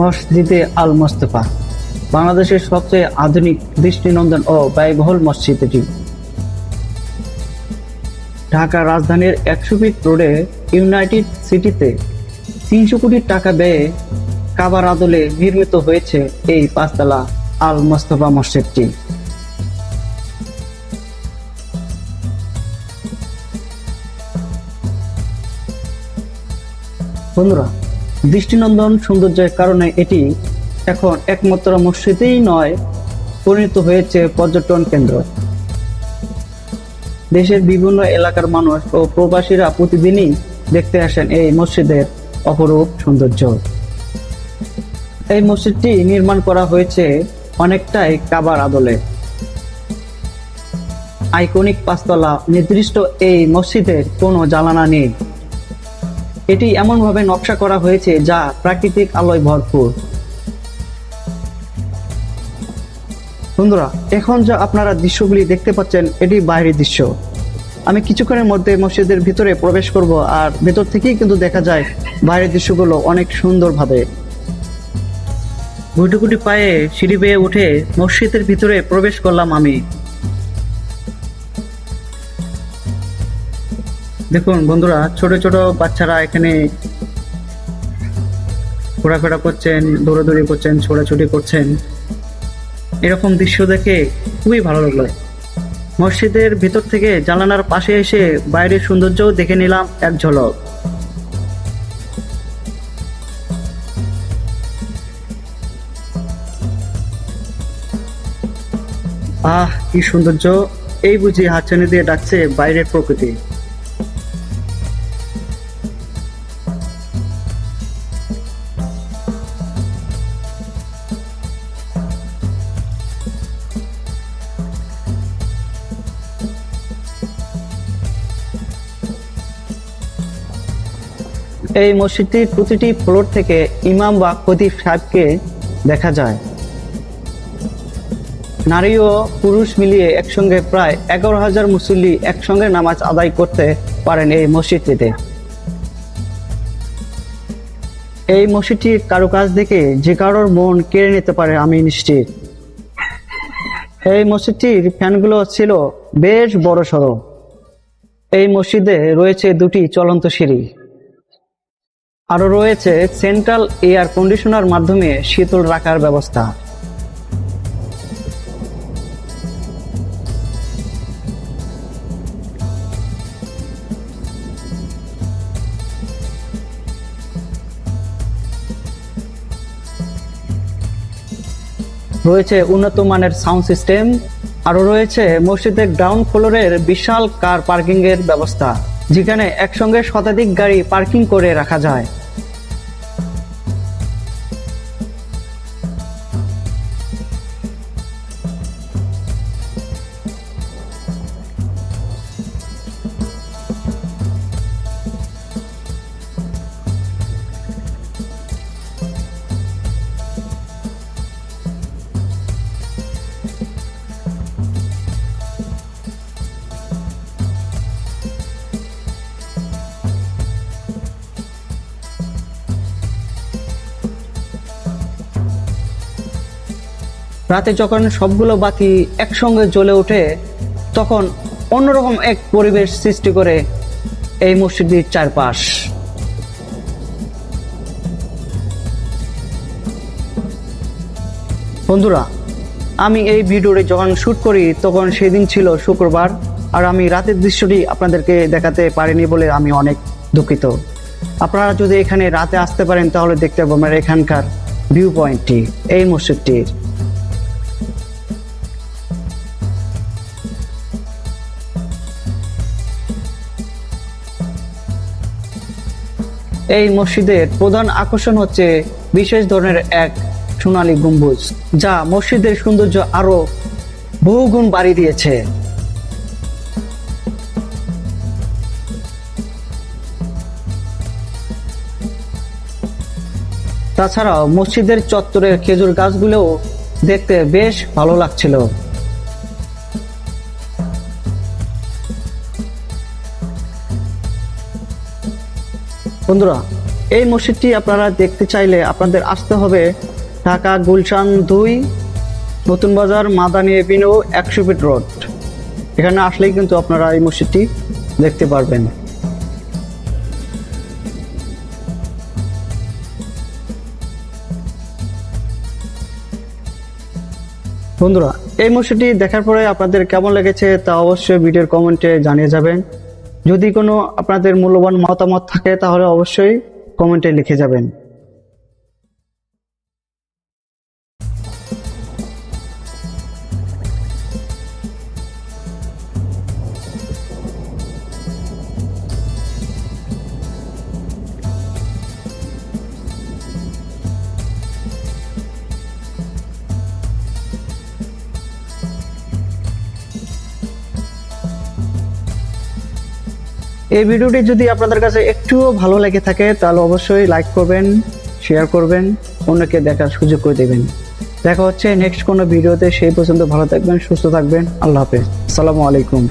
মসজিদে আল মোস্তফা, বাংলাদেশের সবচেয়ে আধুনিক দৃষ্টিনন্দন ও ব্যয়বহুল মসজিদ এটি। ঢাকা রাজধানীর একশো ফিট রোডে ইউনাইটেড সিটিতে তিনশো কোটি টাকা ব্যয়ে কাবার আদলে নির্মিত হয়েছে এই পাঁচতলা আল মোস্তফা মসজিদটি। বন্ধুরা দৃষ্টিনন্দন সৌন্দর্যের কারণে এটি এখন একমাত্র মসজিদেই নয়, পরিণত হয়েছে পর্যটন কেন্দ্র। দেশের বিভিন্ন এলাকার মানুষ ও প্রবাসীরা প্রতিদিনই দেখতে আসেন এই মসজিদের অপরূপ সৌন্দর্য। এই মসজিদটি নির্মাণ করা হয়েছে অনেকটাই কাবার আদলে। আইকনিক পাঁচতলা নির্দিষ্ট এই মসজিদের কোনো জ্বালানা নেই। এটি এমনভাবে নকশা করা হয়েছে যা প্রাকৃতিক আলোয় ভরপুর। বন্ধুরা, এখন যা আপনারা দৃশ্যগুলি দেখতে পাচ্ছেন, এটি বাইরের দৃশ্য। আমি কিছুক্ষণের মধ্যে মসজিদের ভিতরে প্রবেশ করব আর ভেতর থেকেই কিন্তু দেখা যায় বাইরের দৃশ্যগুলো অনেক সুন্দরভাবে। গুটি গুটি পায়ে সিঁড়ি বেয়ে উঠে মসজিদের ভিতরে প্রবেশ করলাম আমি। দেখুন বন্ধুরা, ছোট ছোট বাচ্চারা এখানে ঘোরাফেরা করছেন, দৌড়াদৌড়ি করছেন, ছোটাছুটি করছেন। এরকম দৃশ্য দেখে খুবই ভালো লাগল। মসজিদের ভিতর থেকে জানালার পাশে এসে বাইরের সৌন্দর্যও দেখে নিলাম এক ঝলক। আহ, কি সৌন্দর্য! এই বুঝি হাতছানি দিয়ে ডাকছে বাইরের প্রকৃতি। এই মসজিদটির প্রতিটি ফ্লোর থেকে ইমাম বা খতিব সাহেবকে দেখা যায়। নারী ও পুরুষ মিলিয়ে একসঙ্গে প্রায় এগারো হাজার মুসল্লি একসঙ্গে নামাজ আদায় করতে পারেন এই মসজিদটিতে। এই মসজিদটির কারুকাজ দেখে যে কারোর মন কেড়ে নিতে পারে, আমি নিশ্চিত। এই মসজিদটির ফ্যানগুলো ছিল বেশ বড় সড়ো এই মসজিদে রয়েছে দুটি চলন্ত সিঁড়ি। আরও রয়েছে সেন্ট্রাল এয়ার কন্ডিশনার মাধ্যমে শীতল রাখার ব্যবস্থা। রয়েছে উন্নত মানের সাউন্ড সিস্টেম। আরও রয়েছে মসজিদের গ্রাউন্ড ফ্লোরের বিশাল কার পার্কিং এর ব্যবস্থা। যেখানে একসঙ্গে শতাধিক গাড়ি পার্কিং করে রাখা যায়। রাতে যখন সবগুলো বাতি একসঙ্গে জ্বলে ওঠে, তখন অন্যরকম এক পরিবেশ সৃষ্টি করে এই মসজিদটির চারপাশ। বন্ধুরা, আমি এই ভিডিওটি যখন শ্যুট করি, তখন সেদিন ছিল শুক্রবার, আর আমি রাতের দৃশ্যটি আপনাদেরকে দেখাতে পারিনি বলে আমি অনেক দুঃখিত। আপনারা যদি এখানে রাতে আসতে পারেন, তাহলে দেখতে পাবেন এখানকার ভিউ পয়েন্টটি এই মসজিদটির। এই মসজিদের প্রধান আকর্ষণ হচ্ছে বিশেষ ধরনের এক সোনালী গম্বুজ, যা মসজিদের সৌন্দর্য আরও বহুগুণ বাড়িয়ে দিয়েছে। তাছাড়াও মসজিদের চত্বরের খেজুর গাছগুলোও দেখতে বেশ ভালো লাগছিল। বন্ধুরা, এই মসজিদটি আপনারা দেখতে চাইলে আপনাদের আসতে হবে ঢাকা গুলশান দুই, নতুন বাজার মাদানী এভিনিউ একশো ফিট রোড। এখানে আসলেই কিন্তু আপনারা এই মসজিদটি দেখতে পারবেন। বন্ধুরা, এই মসজিদটি দেখার পরে আপনাদের কেমন লেগেছে তা অবশ্যই ভিডিওর কমেন্টে জানিয়ে যাবেন। যদি কোনো আপনাদের মূল্যবান মতামত থাকে তাহলে অবশ্যই কমেন্টে লিখে যাবেন। এই ভিডিওটি যদি আপনাদের কাছে একটুও ভালো লেগে থাকে, তাহলে অবশ্যই লাইক করবেন শেয়ার করবেন, অন্যকে দেখার সুযোগ করে দেবেন। দেখা হচ্ছে নেক্সট কোনো ভিডিওতে, সেই পর্যন্ত ভালো থাকবেন, সুস্থ থাকবেন, আল্লাহ হাফেজ। আসসালামু আলাইকুম।